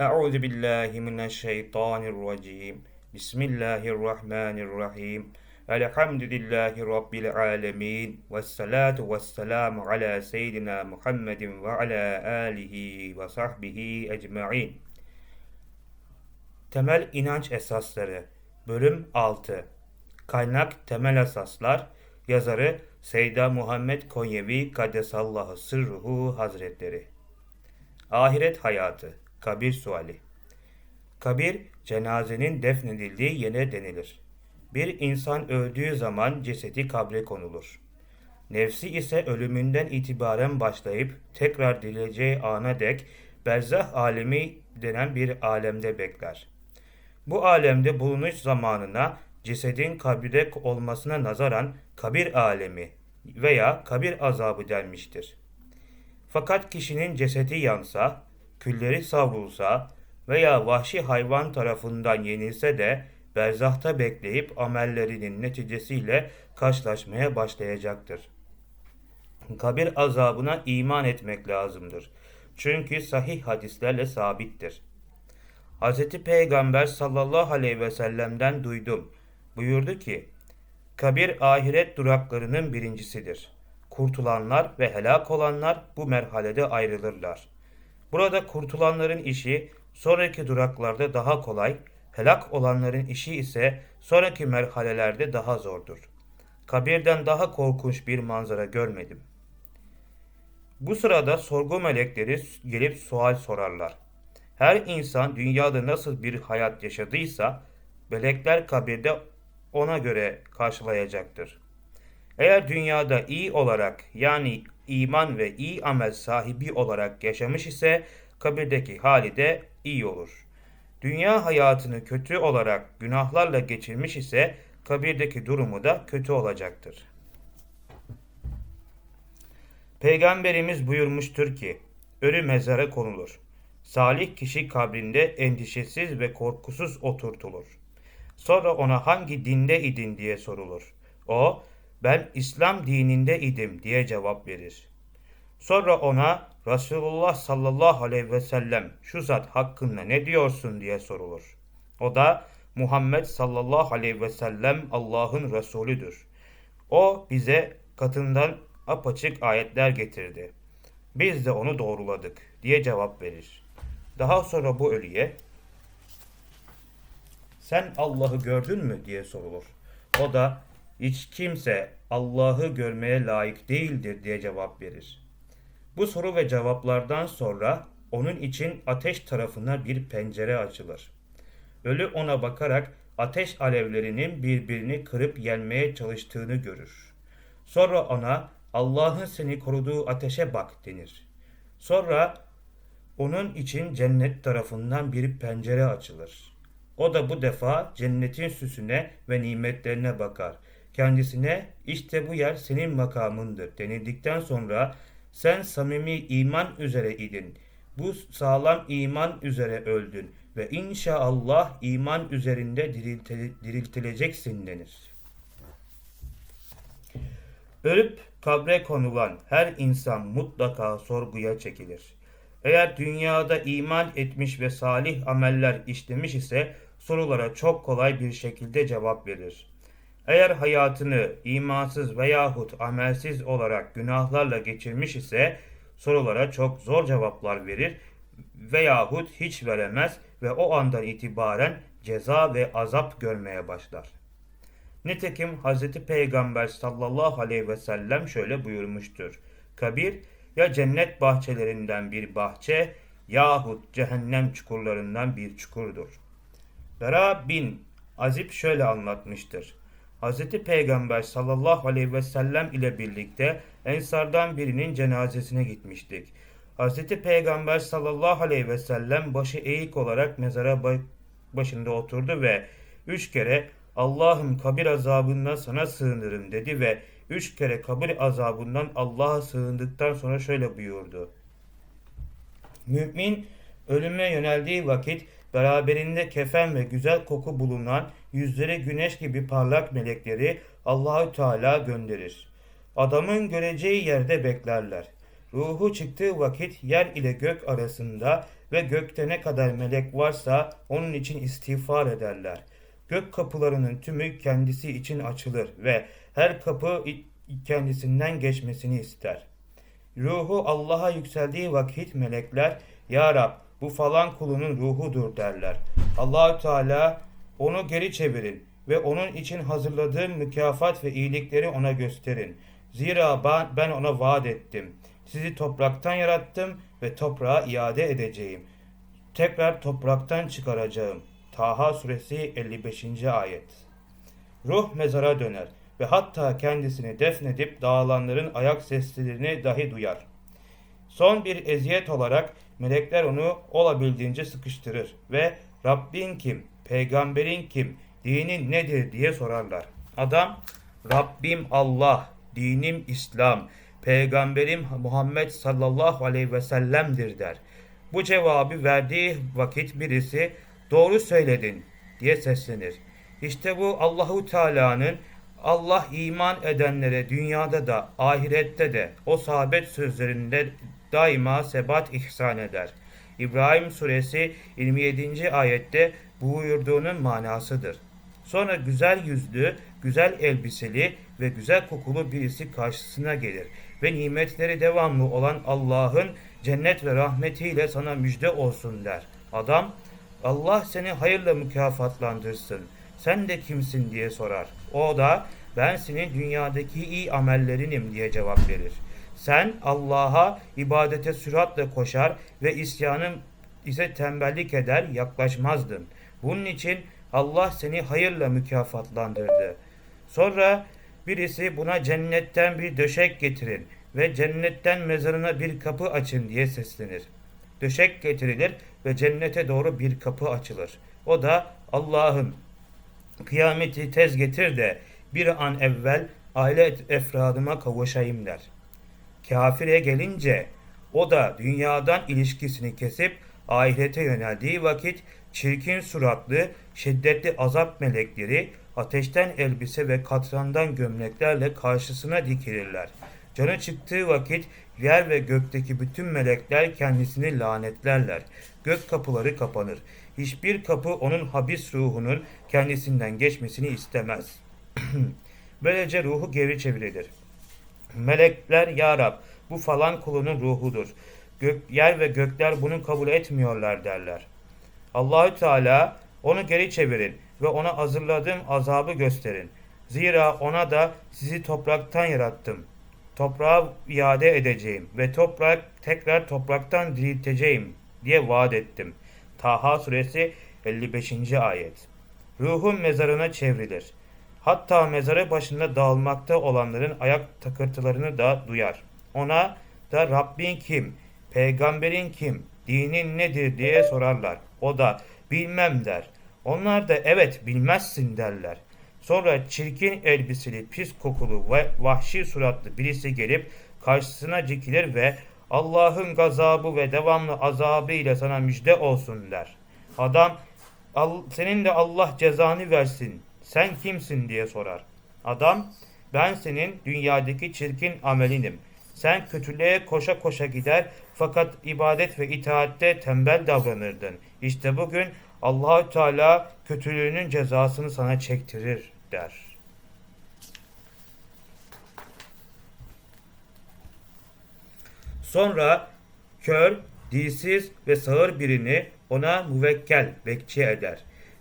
Euzu billahi mineşşeytanirracim. Bismillahirrahmanirrahim. Elhamdülillahi Rabbil alemin. Ve salatu ve selamu ala seyyidina Muhammedin ve ala alihi ve sahbihi ecma'in. Temel inanç esasları. Bölüm 6. Kaynak temel esaslar. Yazarı Seyda Muhammed Konyevi Kaddesallahu Sırruhu Hazretleri. Ahiret hayatı. Kabir suali. Kabir, cenazenin defnedildiği yere denilir. Bir insan öldüğü zaman cesedi kabre konulur. Nefsi ise ölümünden itibaren başlayıp tekrar dirileceği ana dek berzah alemi denen bir alemde bekler. Bu alemde bulunuş zamanına cesedin kabirde olmasına nazaran kabir alemi veya kabir azabı denmiştir. Fakat kişinin cesedi yansa, külleri savrulsa veya vahşi hayvan tarafından yenilse de berzahta bekleyip amellerinin neticesiyle karşılaşmaya başlayacaktır. Kabir azabına iman etmek lazımdır. Çünkü sahih hadislerle sabittir. Hz. Peygamber sallallahu aleyhi ve sellem'den duydum. Buyurdu ki, kabir ahiret duraklarının birincisidir. Kurtulanlar ve helak olanlar bu merhalede ayrılırlar. Burada kurtulanların işi sonraki duraklarda daha kolay, helak olanların işi ise sonraki merhalelerde daha zordur. Kabirden daha korkunç bir manzara görmedim. Bu sırada sorgu melekleri gelip sual sorarlar. Her insan dünyada nasıl bir hayat yaşadıysa melekler kabirde ona göre karşılayacaktır. Eğer dünyada iyi olarak yani iman ve iyi amel sahibi olarak yaşamış ise kabirdeki hali de iyi olur. Dünya hayatını kötü olarak günahlarla geçirmiş ise kabirdeki durumu da kötü olacaktır. Peygamberimiz buyurmuştur ki, ölü mezara konulur. Salih kişi kabrinde endişesiz ve korkusuz oturtulur. Sonra ona hangi dinde idin diye sorulur. O, ben İslam dininde idim diye cevap verir. Sonra ona Resulullah sallallahu aleyhi ve sellem şu zat hakkında ne diyorsun diye sorulur. O da Muhammed sallallahu aleyhi ve sellem Allah'ın Resulüdür. O bize katından apaçık ayetler getirdi. Biz de onu doğruladık diye cevap verir. Daha sonra bu ölüye sen Allah'ı gördün mü diye sorulur. O da hiç kimse Allah'ı görmeye layık değildir diye cevap verir. Bu soru ve cevaplardan sonra onun için ateş tarafına bir pencere açılır. Ölü ona bakarak ateş alevlerinin birbirini kırıp yenmeye çalıştığını görür. Sonra ona Allah'ın seni koruduğu ateşe bak denir. Sonra onun için cennet tarafından bir pencere açılır. O da bu defa cennetin süsüne ve nimetlerine bakar. Kendisine işte bu yer senin makamındır denildikten sonra sen samimi iman üzere idin. Bu sağlam iman üzere öldün ve inşallah iman üzerinde diriltileceksin denir. Ölüp kabre konulan her insan mutlaka sorguya çekilir. Eğer dünyada iman etmiş ve salih ameller işlemiş ise sorulara çok kolay bir şekilde cevap verir. Eğer hayatını imansız veyahut amelsiz olarak günahlarla geçirmiş ise sorulara çok zor cevaplar verir veyahut hiç veremez ve o andan itibaren ceza ve azap görmeye başlar. Nitekim Hz. Peygamber sallallahu aleyhi ve sellem şöyle buyurmuştur. Kabir ya cennet bahçelerinden bir bahçe yahut cehennem çukurlarından bir çukurdur. Bera bin Azib şöyle anlatmıştır. Hz. Peygamber sallallahu aleyhi ve sellem ile birlikte Ensardan birinin cenazesine gitmiştik. Hz. Peygamber sallallahu aleyhi ve sellem başı eğik olarak mezara başında oturdu ve üç kere Allah'ım kabir azabından sana sığınırım dedi ve üç kere kabir azabından Allah'a sığındıktan sonra şöyle buyurdu. Mümin ölüme yöneldiği vakit beraberinde kefen ve güzel koku bulunan yüzleri güneş gibi parlak melekleri Allahü Teala gönderir. Adamın göreceği yerde beklerler. Ruhu çıktığı vakit yer ile gök arasında ve gökte ne kadar melek varsa onun için istiğfar ederler. Gök kapılarının tümü kendisi için açılır ve her kapı kendisinden geçmesini ister. Ruhu Allah'a yükseldiği vakit melekler Ya Rab bu falan kulunun ruhudur derler. Allahü Teala onu geri çevirin ve onun için hazırladığım mükafat ve iyilikleri ona gösterin. Zira ben, ona vaat ettim. Sizi topraktan yarattım ve toprağa iade edeceğim. Tekrar topraktan çıkaracağım. Taha suresi 55. ayet. Ruh mezara döner ve hatta kendisini defnedip dağılanların ayak seslerini dahi duyar. Son bir eziyet olarak melekler onu olabildiğince sıkıştırır ve Rabbin kim, peygamberin kim, dinin nedir diye sorarlar. Adam Rabbim Allah, dinim İslam, peygamberim Muhammed sallallahu aleyhi ve sellem'dir der. Bu cevabı verdiği vakit birisi doğru söyledin diye seslenir. İşte bu Allahu Teala'nın Allah iman edenlere dünyada da ahirette de o sabit sözlerinde daima sebat ihsan eder. İbrahim suresi 27. ayette buyurduğunun manasıdır. Sonra güzel yüzlü, güzel elbiseli ve güzel kokulu birisi karşısına gelir ve nimetleri devamlı olan Allah'ın cennet ve rahmetiyle sana müjde olsun der. Adam, Allah seni hayırla mükafatlandırsın. Sen de kimsin diye sorar. O da ben senin dünyadaki iyi amellerinim diye cevap verir. Sen Allah'a ibadete süratle koşar ve isyanın ise tembellik eder yaklaşmazdın. Bunun için Allah seni hayırla mükafatlandırdı. Sonra birisi buna cennetten bir döşek getirin ve cennetten mezarına bir kapı açın diye seslenir. Döşek getirilir ve cennete doğru bir kapı açılır. O da Allah'ım kıyameti tez getir de bir an evvel aile efradıma kavuşayım der. Kafire gelince o da dünyadan ilişkisini kesip ahirete yöneldiği vakit çirkin suratlı, şiddetli azap melekleri ateşten elbise ve katrandan gömleklerle karşısına dikilirler. Canı çıktığı vakit yer ve gökteki bütün melekler kendisini lanetlerler. Gök kapıları kapanır. Hiçbir kapı onun habis ruhunun kendisinden geçmesini istemez. Böylece ruhu geri çevrilir. Melekler ya Rab bu falan kulunun ruhudur. Gök, yer ve gökler bunu kabul etmiyorlar derler. Allahü Teala onu geri çevirin ve ona hazırladığım azabı gösterin. Zira ona da sizi topraktan yarattım. Toprağa iade edeceğim ve toprak tekrar topraktan dirilteceğim diye vaat ettim. Taha suresi 55. ayet. Ruhun mezarına çevrilir. Hatta mezarı başında dağılmakta olanların ayak takırtılarını da duyar. Ona da Rabbin kim, peygamberin kim, dinin nedir diye sorarlar. O da bilmem der. Onlar da evet bilmezsin derler. Sonra çirkin elbiseli, pis kokulu ve vahşi suratlı birisi gelip karşısına dikilir ve Allah'ın gazabı ve devamlı azabı ile sana müjde olsun der. Adam senin de Allah cezanı versin. Sen kimsin diye sorar. Adam ben senin dünyadaki çirkin amelinim. Sen kötülüğe koşa koşa gider fakat ibadet ve itaatte tembel davranırdın. İşte bugün Allahü Teala kötülüğünün cezasını sana çektirir der. Sonra kör, dilsiz ve sağır birini ona müvekkel, bekçi eder.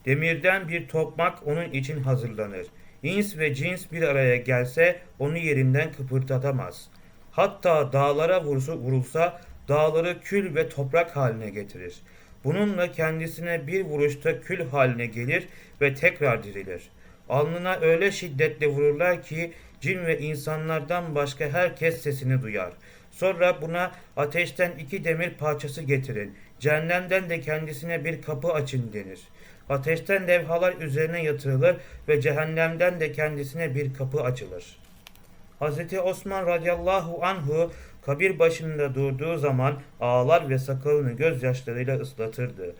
Demirden bir tokmak onun için hazırlanır. İns ve cins bir araya gelse onu yerinden kıpırdatamaz. Hatta dağlara vursa, vurulsa dağları kül ve toprak haline getirir. Bununla kendisine bir vuruşta kül haline gelir ve tekrar dirilir. Alnına öyle şiddetle vururlar ki cin ve insanlardan başka herkes sesini duyar. Sonra buna ateşten iki demir parçası getirin. Cehennemden de kendisine bir kapı açın denir. Ateşten levhalar üzerine yatırılır ve cehennemden de kendisine bir kapı açılır. Hz. Osman radıyallahu anhu kabir başında durduğu zaman ağlar ve sakalını gözyaşlarıyla ıslatırdı.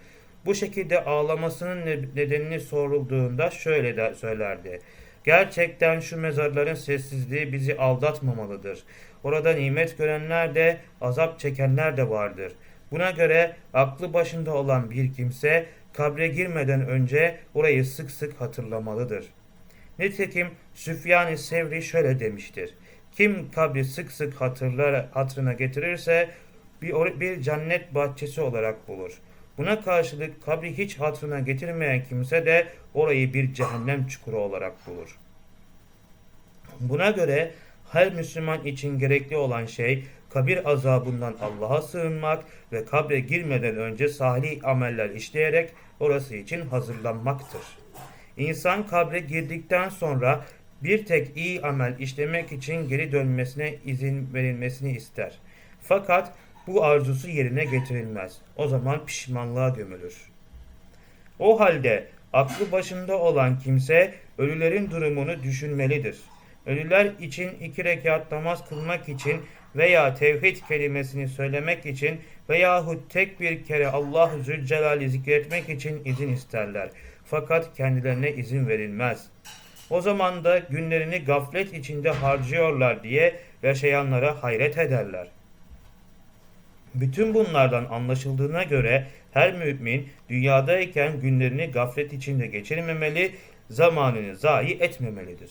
Bu şekilde ağlamasının nedenini sorulduğunda şöyle de söylerdi. Gerçekten şu mezarların sessizliği bizi aldatmamalıdır. Orada nimet görenler de azap çekenler de vardır. Buna göre aklı başında olan bir kimse kabre girmeden önce orayı sık sık hatırlamalıdır. Nitekim Süfyan-ı Sevri şöyle demiştir. Kim kabri sık sık hatırlar, hatırına getirirse bir, bir cennet bahçesi olarak bulur. Buna karşılık kabri hiç hatırına getirmeyen kimse de orayı bir cehennem çukuru olarak bulur. Buna göre her Müslüman için gerekli olan şey kabir azabından Allah'a sığınmak ve kabre girmeden önce salih ameller işleyerek orası için hazırlanmaktır. İnsan kabre girdikten sonra bir tek iyi amel işlemek için geri dönmesine izin verilmesini ister. Fakat bu arzusu yerine getirilmez. O zaman pişmanlığa gömülür. O halde aklı başında olan kimse ölülerin durumunu düşünmelidir. Ölüler için iki rekat namaz kılmak için veya tevhid kelimesini söylemek için veyahut tek bir kere Allah-u Zülcelal'i zikretmek için izin isterler. Fakat kendilerine izin verilmez. O zaman da günlerini gaflet içinde harcıyorlar diye yaşayanlara hayret ederler. Bütün bunlardan anlaşıldığına göre her mümin dünyadayken günlerini gaflet içinde geçirmemeli, zamanını zayi etmemelidir.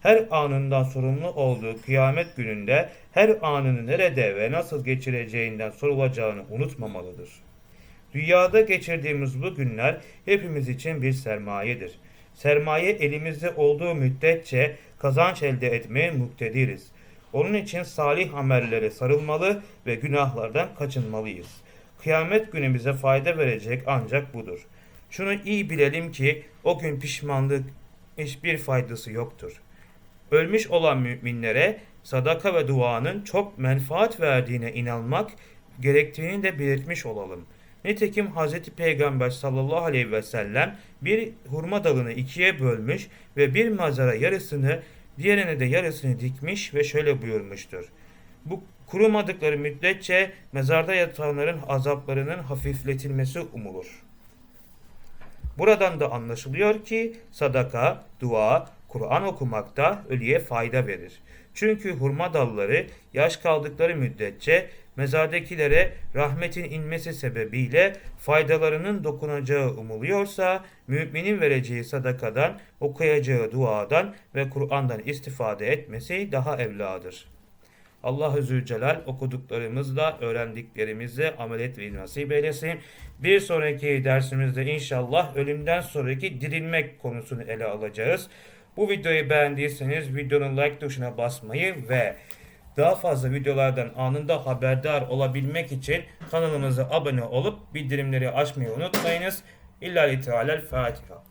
Her anından sorumlu olduğu kıyamet gününde her anını nerede ve nasıl geçireceğinden sorulacağını unutmamalıdır. Dünyada geçirdiğimiz bu günler hepimiz için bir sermayedir. Sermaye elimizde olduğu müddetçe kazanç elde etmeye muktediriz. Onun için salih amellere sarılmalı ve günahlardan kaçınmalıyız. Kıyamet günü bize fayda verecek ancak budur. Şunu iyi bilelim ki o gün pişmanlık hiçbir faydası yoktur. Ölmüş olan müminlere sadaka ve duanın çok menfaat verdiğine inanmak gerektiğini de belirtmiş olalım. Nitekim Hz. Peygamber sallallahu aleyhi ve sellem bir hurma dalını ikiye bölmüş ve bir mazara yarısını diğerine de yarısını dikmiş ve şöyle buyurmuştur. Bu kurumadıkları müddetçe mezarda yatanların azaplarının hafifletilmesi umulur. Buradan da anlaşılıyor ki sadaka, dua, Kur'an okumakta ölüye fayda verir. Çünkü hurma dalları yaş kaldıkları müddetçe mezardakilere rahmetin inmesi sebebiyle faydalarının dokunacağı umuluyorsa müminin vereceği sadakadan, okuyacağı duadan ve Kur'an'dan istifade etmesi daha evladır. Allah-u Zülcelal okuduklarımızla, öğrendiklerimizle amel etmeyi nasip eylesin. Bir sonraki dersimizde inşallah ölümden sonraki dirilmek konusunu ele alacağız. Bu videoyu beğendiyseniz videonun like tuşuna basmayı ve daha fazla videolardan anında haberdar olabilmek için kanalımıza abone olup bildirimleri açmayı unutmayınız. İllahi Teala Fatiha.